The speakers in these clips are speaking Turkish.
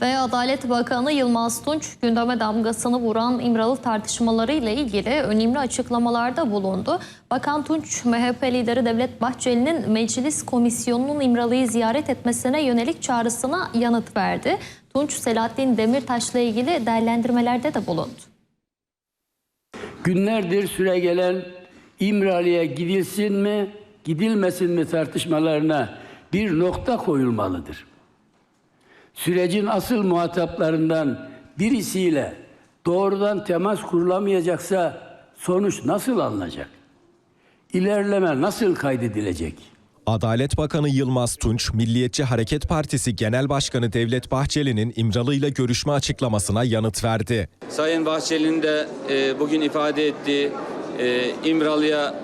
Ve Adalet Bakanı Yılmaz Tunç gündeme damgasını vuran İmralı tartışmaları ile ilgili önemli açıklamalarda bulundu. Bakan Tunç, MHP lideri Devlet Bahçeli'nin meclis komisyonunun İmralı'yı ziyaret etmesine yönelik çağrısına yanıt verdi. Tunç, Selahattin Demirtaş'la ilgili değerlendirmelerde de bulundu. Günlerdir süre gelen İmralı'ya gidilsin mi, gidilmesin mi tartışmalarına bir nokta koyulmalıdır. Sürecin asıl muhataplarından birisiyle doğrudan temas kurulamayacaksa sonuç nasıl alınacak? İlerleme nasıl kaydedilecek? Adalet Bakanı Yılmaz Tunç, Milliyetçi Hareket Partisi Genel Başkanı Devlet Bahçeli'nin İmralı ile görüşme açıklamasına yanıt verdi. Sayın Bahçeli'nin de e, bugün ifade ettiği e, İmralı'ya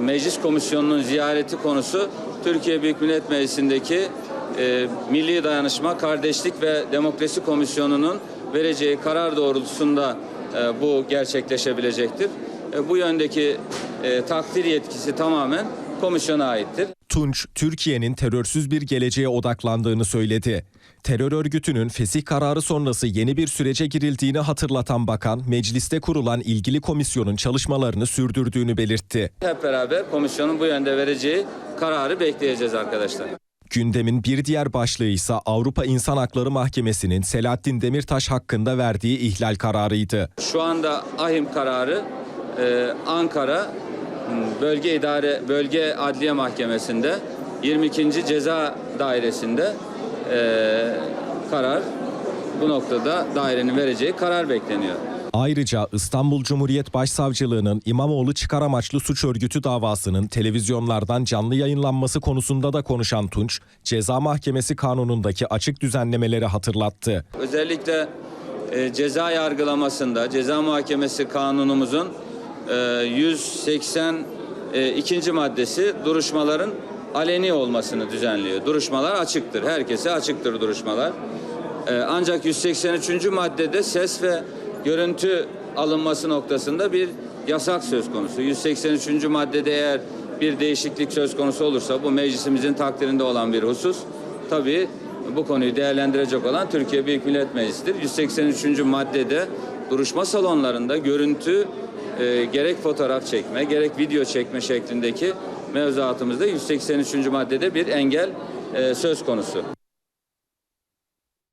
Meclis Komisyonu'nun ziyareti konusu Türkiye Büyük Millet Meclisi'ndeki e, Milli Dayanışma, Kardeşlik ve Demokrasi Komisyonu'nun vereceği karar doğrultusunda e, bu gerçekleşebilecektir. E, bu yöndeki e, takdir yetkisi tamamen komisyona aittir. Tunç, Türkiye'nin terörsüz bir geleceğe odaklandığını söyledi. Terör örgütünün fesih kararı sonrası yeni bir sürece girildiğini hatırlatan bakan, mecliste kurulan ilgili komisyonun çalışmalarını sürdürdüğünü belirtti. Hep beraber komisyonun bu yönde vereceği kararı bekleyeceğiz arkadaşlar. Gündemin bir diğer başlığı ise Avrupa İnsan Hakları Mahkemesi'nin Selahattin Demirtaş hakkında verdiği ihlal kararıydı. Şu anda ahim kararı e, Ankara m, Bölge İdare Bölge Adliye Mahkemesi'nde 22. Ceza Dairesi'nde e, karar bu noktada dairenin vereceği karar bekleniyor. Ayrıca İstanbul Cumhuriyet Başsavcılığı'nın İmamoğlu çıkar amaçlı suç örgütü davasının televizyonlardan canlı yayınlanması konusunda da konuşan Tunç, Ceza Mahkemesi kanunundaki açık düzenlemeleri hatırlattı. Özellikle e, ceza yargılamasında ceza muhakemesi kanunumuzun e, 182. maddesi duruşmaların aleni olmasını düzenliyor. Duruşmalar açıktır. Herkese açıktır duruşmalar. E, ancak 183. maddede ses ve görüntü alınması noktasında bir yasak söz konusu. 183. maddede eğer bir değişiklik söz konusu olursa bu meclisimizin takdirinde olan bir husus. Tabii bu konuyu değerlendirecek olan Türkiye Büyük Millet Meclisi'dir. 183. maddede duruşma salonlarında görüntü e, gerek fotoğraf çekme gerek video çekme şeklindeki mevzuatımızda 183. maddede bir engel e, söz konusu.